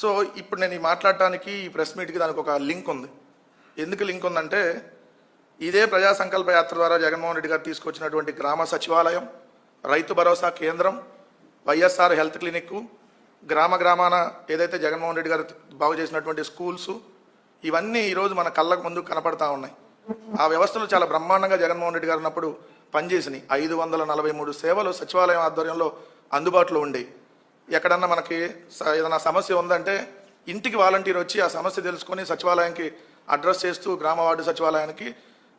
So ఇప్పుడు నేను ఈ మాట్లాడటానికి ఈ ప్రెస్ మీట్కి దానికి ఒక లింక్ ఉంది. ఎందుకు లింక్ ఉందంటే ఇదే ప్రజా సంకల్ప యాత్ర ద్వారా జగన్మోహన్ రెడ్డి గారు తీసుకొచ్చినటువంటి గ్రామ సచివాలయం రైతు భరోసా కేంద్రం వైఎస్ఆర్ హెల్త్ క్లినిక్ గ్రామ గ్రామాన ఏదైతే జగన్మోహన్ రెడ్డి గారు బాగు చేసినటువంటి స్కూల్స్ ఇవన్నీ ఈరోజు మన కళ్ళకు ముందు కనపడతా ఉన్నాయి. ఆ వ్యవస్థలు చాలా బ్రహ్మాండంగా జగన్మోహన్ రెడ్డి గారు ఉన్నప్పుడు పనిచేసినాయి. ఐదు వందల నలభై మూడు సేవలు సచివాలయం ఆధ్వర్యంలో అందుబాటులో ఉండేవి ఎక్కడన్నా మనకి స- ఏదైనా సమస్య ఉందంటే ఇంటికి వాలంటీర్ వచ్చి ఆ సమస్య తెలుసుకొని సచివాలయానికి అడ్రస్ చేస్తూ గ్రామ వార్డు సచివాలయానికి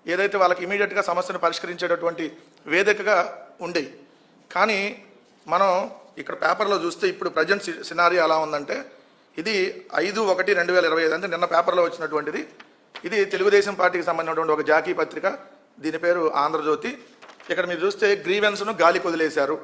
ఏదైతే వాళ్ళకి ఇమీడియట్గా సమస్యను పరిష్కరించేటటువంటి వేదికగా ఉండేవి కానీ మనం ఇక్కడ పేపర్లో చూస్తే ఇప్పుడు ప్రజెంట్ సినారీ ఎలా ఉందంటే ఇది ఐదు ఒకటి రెండు వేల ఇరవై ఐదు అంటే నిన్న పేపర్లో వచ్చినటువంటిది. ఇది తెలుగుదేశం పార్టీకి సంబంధించినటువంటి ఒక జాకీ పత్రిక. దీని పేరు ఆంధ్రజ్యోతి. ఇక్కడ మీరు చూస్తే గ్రీవెన్స్ను గాలి కొదిలేశారు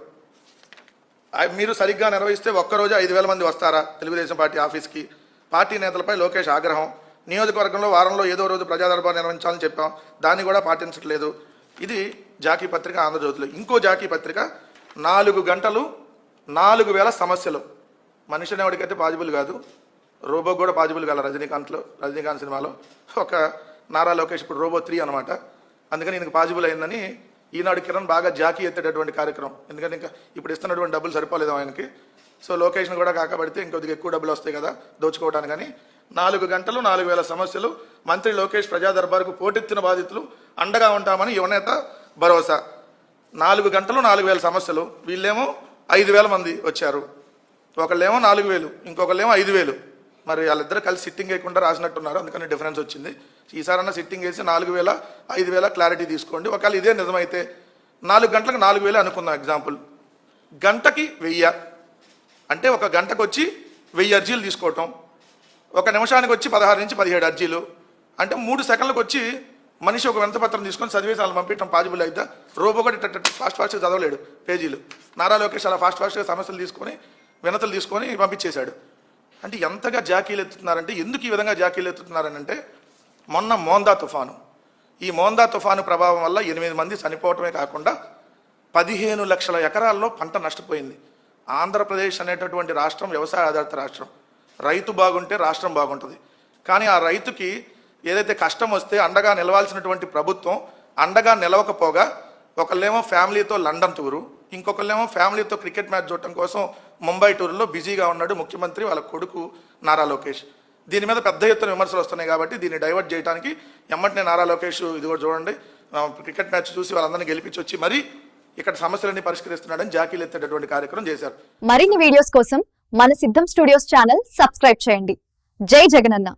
మీరు సరిగ్గా నిర్వహిస్తే ఒక్కరోజు ఐదు వేల మంది వస్తారా తెలుగుదేశం పార్టీ ఆఫీస్కి? పార్టీ నేతలపై లోకేష్ ఆగ్రహం. నియోజకవర్గంలో వారంలో ఏదో రోజు ప్రజా నిర్వహించాలని చెప్పాం. దాన్ని కూడా పాటించట్లేదు. ఇది జాకీ పత్రిక ఆంధ్రజ్యోతిలో. ఇంకో జాకీ పత్రిక నాలుగు గంటలు నాలుగు వేల సమస్యలు. మనిషి అనేవాడికైతే పాజిబుల్ కాదు. రోబో కూడా పాజిబుల్ కాల రజనీకాంత్లో రజనీకాంత్ సినిమాలో. ఒక నారా లోకేష్ ఇప్పుడు రోబో త్రీ అనమాట అందుకని ఇందుకు పాజిబుల్ అయిందని ఈనాడు కిరణ్ బాగా జాకీ ఎత్తేటటువంటి కార్యక్రమం. ఎందుకంటే ఇంకా ఇప్పుడు ఇస్తున్నటువంటి డబ్బులు సరిపోలేదు ఆయనకి. సో లొకేషన్ కూడా కాకబడితే ఇంకొద్దిగా ఎక్కువ డబ్బులు వస్తాయి కదా దోచుకోవడానికని నాలుగు గంటలు నాలుగు వేల సమస్యలు మంత్రి లోకేష్ ప్రజా దర్బారుకు పోటెత్తిన బాధితులు అండగా ఉంటామని యువనేత భరోసా. నాలుగు గంటలు నాలుగు వేల సమస్యలు. వీళ్ళేమో ఐదు వేల మంది వచ్చారు. ఒకళ్ళేమో నాలుగు వేలు ఇంకొకళ్ళేమో ఐదు వేలు. మరి వాళ్ళిద్దరు కలిసి సిట్టింగ్ వేయకుండా రాసినట్టున్నారు అందుకని డిఫరెన్స్ వచ్చింది. ఈసారన్న సిట్టింగ్ వేసి నాలుగు వేల ఐదు వేల క్లారిటీ తీసుకోండి. ఒకవేళ ఇదే నిజమైతే నాలుగు గంటలకు నాలుగు వేలు అనుకుందాం ఎగ్జాంపుల్ గంటకి వెయ్యి. అంటే ఒక గంటకు వచ్చి వెయ్యి అర్జీలు తీసుకోవటం. ఒక నిమిషానికి వచ్చి పదహారు నుంచి పదిహేడు అర్జీలు. అంటే మూడు సెకండ్లకు వచ్చి మనిషి ఒక వింతపత్రం తీసుకొని చదివేసి వాళ్ళు పంపించడం పాజిబుల్ అయితే రోబో కూడా ఫాస్ట్ ఫాస్ట్గా చదవలేడు పేజీలు. నారా లోకేష్ అలా ఫాస్ట్ ఫాస్ట్గా సమస్యలు తీసుకొని వినతులు తీసుకొని పంపించేశాడు. అంటే ఎంతగా జాకీలు ఎత్తుతున్నారంటే ఎందుకు ఈ విధంగా జాకీలు ఎత్తుతున్నారనంటే మొన్న మోందా తుఫాను. ఈ మోందా తుఫాను ప్రభావం వల్ల ఎనిమిది మంది చనిపోవటమే కాకుండా పదిహేను లక్షల ఎకరాల్లో పంట నష్టపోయింది. ఆంధ్రప్రదేశ్ అనేటటువంటి రాష్ట్రం వ్యవసాయ ఆధారిత రాష్ట్రం. రైతు బాగుంటే రాష్ట్రం బాగుంటుంది. కానీ ఆ రైతుకి ఏదైతే కష్టం వస్తే అండగా నిలవాల్సినటువంటి ప్రభుత్వం అండగా నిలవకపోగా ఒకళ్ళేమో ఫ్యామిలీతో లండన్ టూరు ఇంకొకళ్ళేమో ఫ్యామిలీతో క్రికెట్ మ్యాచ్ చూడటం కోసం ముంబై టూర్లో బిజీగా ఉన్నాడు ముఖ్యమంత్రి వాళ్ళ కొడుకు నారా లోకేష్. దీని మీద పెద్ద ఎత్తున విమర్శలు వస్తున్నాయి కాబట్టి దీన్ని డైవర్ట్ చేయడానికి ఎమ్మటినే నారా లోకేష్ ఇది కూడా చూడండి. క్రికెట్ మ్యాచ్ చూసి వాళ్ళందరినీ గెలిపించి వచ్చి మరీ ఇక్కడ సమస్యలన్నీ పరిష్కరిస్తున్నాడని జాకీలు ఎత్తేటటువంటి కార్యక్రమం చేశారు. మరిన్ని వీడియోస్ కోసం మన సిద్ధం స్టూడియోస్ ఛానల్ సబ్స్క్రైబ్ చేయండి. జై జగనన్న.